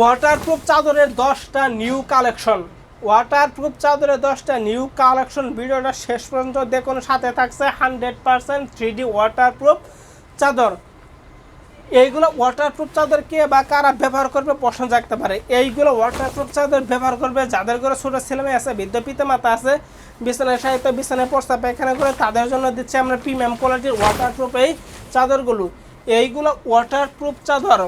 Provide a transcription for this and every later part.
Waterproof চাদরের দশটা new collection waterproof চাদরের দশটা নিউ কালেকশন ভিডিওটা শেষ পর্যন্ত দেখুন, সাথে থাকছে hundred percent three D waterproof চাদর। এইগুলো ওয়াটারপ্রুফ চাদর কে বা কারা ব্যবহার করবে প্রশ্ন জাগতে পারে। এইগুলো ওয়াটারপ্রুফ চাদর ব্যবহার করবে যাদের ঘরে ছোটো ছেলেমেয়ে আছে, বৃদ্ধ পিতা মাতা আছে, বিছানায় সাহিত্য বিছানায় প্রস্তাব পায়খানা করে তাদের জন্য দিচ্ছে আমরা প্রিমিয়াম কোয়ালিটির ওয়াটারপ্রুফ এই চাদরগুলো। এইগুলো ওয়াটারপ্রুফ চাদর।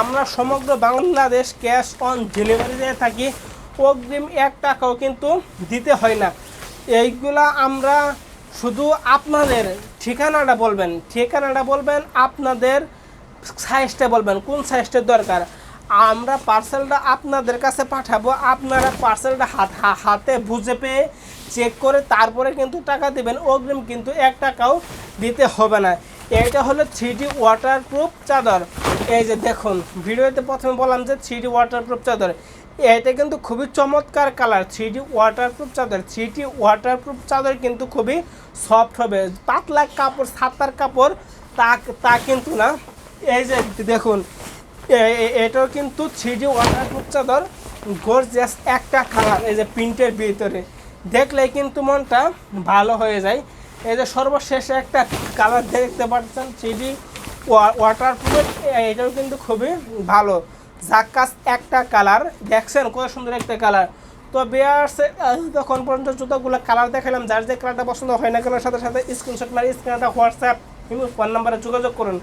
আমরা সমগ্র বাংলাদেশ ক্যাশ অন ডেলিভারি দিয়ে থাকি, অগ্রিম এক টাকাও কিন্তু দিতে হয় না। এইগুলা আমরা শুধু আপনাদের ঠিকানাটা বলবেন ঠিকানাটা বলবেন, আপনাদের সাইজটা বলবেন, কোন সাইজটার দরকার। আমরা পার্সেলটা আপনাদের কাছে পাঠাবো, আপনারা পার্সেলটা হাত হাতে বুঝে পেয়ে চেক করে তারপরে কিন্তু টাকা দেবেন, অগ্রিম কিন্তু এক টাকাও দিতে হবে না। এটা হলো থ্রি ডি ওয়াটারপ্রুফ চাদর। এই যে দেখুন, ভিডিওতে প্রথমে বললাম যে থ্রি ডি ওয়াটারপ্রুফ চাদর। এটা কিন্তু খুবই চমৎকার কালার থ্রি ডি ওয়াটারপ্রুফ চাদর। থ্রি ডি ওয়াটারপ্রুফ চাদর কিন্তু খুবই সফট হবে। পাতলা কাপড়, সাতার কাপড়, তা তা কিন্তু না। এই যে দেখুন এটাও কিন্তু থ্রি ডি ওয়াটারপ্রুফ চাদর গর্জিয়াস একটা কালার এই যে প্রিন্টের ভিতরে। দেখলে কিন্তু মনটা ভালো হয়ে যায়। এই যে সর্বশেষ একটা কালার দেখতে পাচ্ছেন থ্রি ওয়াটারপ্রুফ এটাও কিন্তু খুবই ভালো। ঝাক্কাস একটা কালার দেখছেন কত সুন্দর একটা কালার তো বেয়ার্স তখন পর্যন্ত জুতোগুলো কালার দেখালাম যার যে কালারটা পছন্দ হয় না কেন, সাথে সাথে স্ক্রিনশট মারি স্ক্রিনটা হোয়াটসঅ্যাপ ফোন নাম্বারে যোগাযোগ করুন।